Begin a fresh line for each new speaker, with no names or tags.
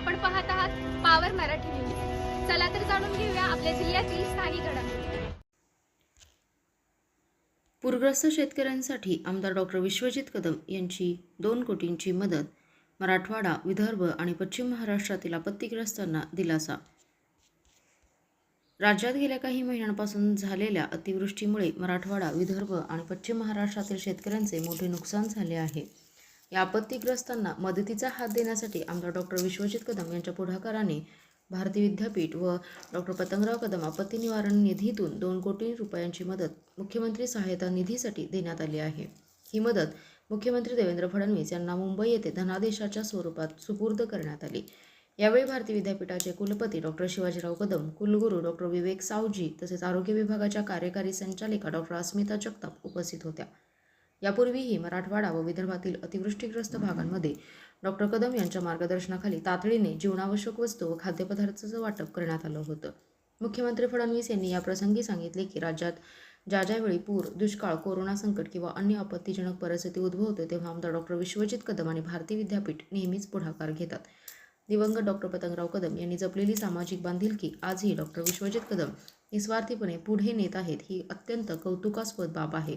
आपण पाहत आहात पावर मराठी न्यूज चला तर जाणून घेऊया आपल्या जिल्ह्यातील स्थानिक घडामोडी.
पूरग्रस्त शेतकऱ्यांसाठी आमदार डॉक्टर विश्वजित कदम यांची दोन कोटींची मदत मराठवाडा विदर्भ आणि पश्चिम महाराष्ट्रातील आपत्तीग्रस्तांना दिलासा. राज्यात गेल्या काही महिन्यांपासून झालेल्या अतिवृष्टीमुळे मराठवाडा विदर्भ आणि पश्चिम महाराष्ट्रातील शेतकऱ्यांचे मोठे नुकसान झाले आहे. या आपत्तीग्रस्तांना मदतीचा हात देण्यासाठी आमदार डॉक्टर विश्वजित कदम यांच्या पुढाकाराने भारती विद्यापीठ व डॉक्टर पतंगराव कदम आपत्ती निवारण निधीतून दोन कोटी रुपयांची मदत मुख्यमंत्री सहायता निधीसाठी देण्यात आली आहे. ही मदत मुख्यमंत्री देवेंद्र फडणवीस यांना मुंबई येथे धनादेशाच्या स्वरूपात सुपूर्द करण्यात आली. यावेळी भारती विद्यापीठाचे कुलपती डॉक्टर शिवाजीराव कदम कुलगुरू डॉक्टर विवेक सावजी तसेच आरोग्य विभागाच्या कार्यकारी संचालिका डॉक्टर अस्मिता जगताप उपस्थित होत्या. यापूर्वीही मराठवाडा व विदर्भातील अतिवृष्टीग्रस्त भागांमध्ये डॉक्टर कदम यांच्या मार्गदर्शनाखाली तातडीने जीवनावश्यक वस्तू व खाद्यपदार्थाचं वाटप करण्यात आलं होतं. मुख्यमंत्री फडणवीस यांनी याप्रसंगी सांगितले की राज्यात ज्या ज्यावेळी पूर दुष्काळ कोरोना संकट किंवा अन्य आपत्तीजनक परिस्थिती उद्भवते तेव्हा आमदार डॉक्टर विश्वजित कदम आणि भारती विद्यापीठ नेहमीच पुढाकार घेतात. दिवंगत डॉक्टर पतंगराव कदम यांनी जपलेली सामाजिक बांधिलकी आजही डॉक्टर विश्वजित कदम निस्वार्थीपणे पुढे नेत आहेत ही अत्यंत कौतुकास्पद बाब आहे.